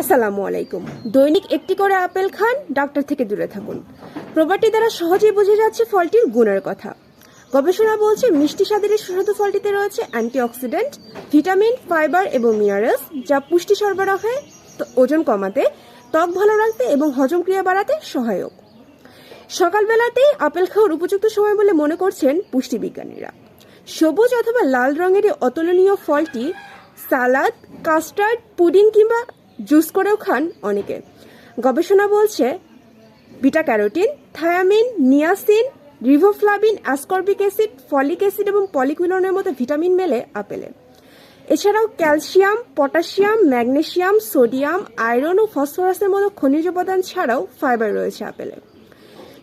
আসসালামু আলাইকুম। দৈনিক একটি করে আপেল খান, ডাক্তার থেকে দূরে থাকুন। প্রবারটি দ্বারা সহজেই বোঝা যাচ্ছে ফলটির গুণের কথা। গবেষণা বলছে মিষ্টি স্বাদের সুস্বাদু ফলটিতে রয়েছে অ্যান্টিঅক্সিডেন্ট, ভিটামিন, ফাইবার এবং মিনারেলস, যা পুষ্টি সরবরাহে ওজন কমাতে, ত্বক ভালো রাখতে এবং হজম ক্রিয়া বাড়াতে সহায়ক। সকালবেলাতেই আপেল খাওয়ার উপযুক্ত সময় বলে মনে করছেন পুষ্টিবিজ্ঞানীরা সবুজ অথবা লাল রঙের অতুলনীয় ফলটি সালাদ, কাস্টার্ড, পুডিং কিংবা জুস করেও খান অনেকে। গবেষণা বলছে beta carotene thiamine, niacin riboflavin ascorbic acid, folic acid এবং পলিকুইননের মতো ভিটামিন মেলে আপেলে। এছাড়াও calcium, potassium, magnesium, sodium, iron ও ফসফরাসের মতো খনিজ উপাদান ছাড়াও ফাইবার রয়েছে আপেলে।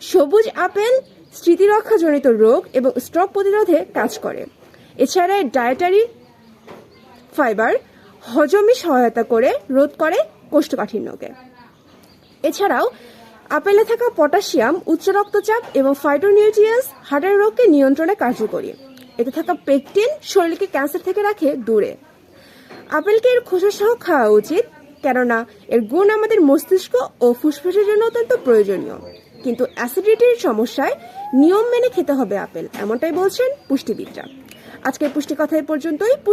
সবুজ আপেল স্মৃতিরক্ষাজনিত রোগ এবং স্ট্রোক প্রতিরোধে কাজ করে। এছাড়া ডায়েটারি ফাইবার হজমে সহায়তা করে রোধ করে কোষ্ঠকাঠিন্যকে। এছাড়াও, আপেলে থাকা পটাশিয়াম, উচ্চ রক্তচাপ এবং ফাইটোনিউট্রিয়েন্টস হার্টের রোগকে নিয়ন্ত্রণে কার্যকরী। এতে থাকা পেকটিন শরীরকে ক্যান্সার থেকে রাখে দূরে। আপেলকে এর খোসা সহ খাওয়া উচিত, কেননা এর গুণ আমাদের মস্তিষ্ক ও ফুসফুসের জন্য অত্যন্ত প্রয়োজনীয়। কিন্তু অ্যাসিডিটির সমস্যায় নিয়ম মেনে খেতে হবে আপেল, এমনটাই বলছেন পুষ্টিবিদরা। আজকের পুষ্টি কথা এ পর্যন্তই।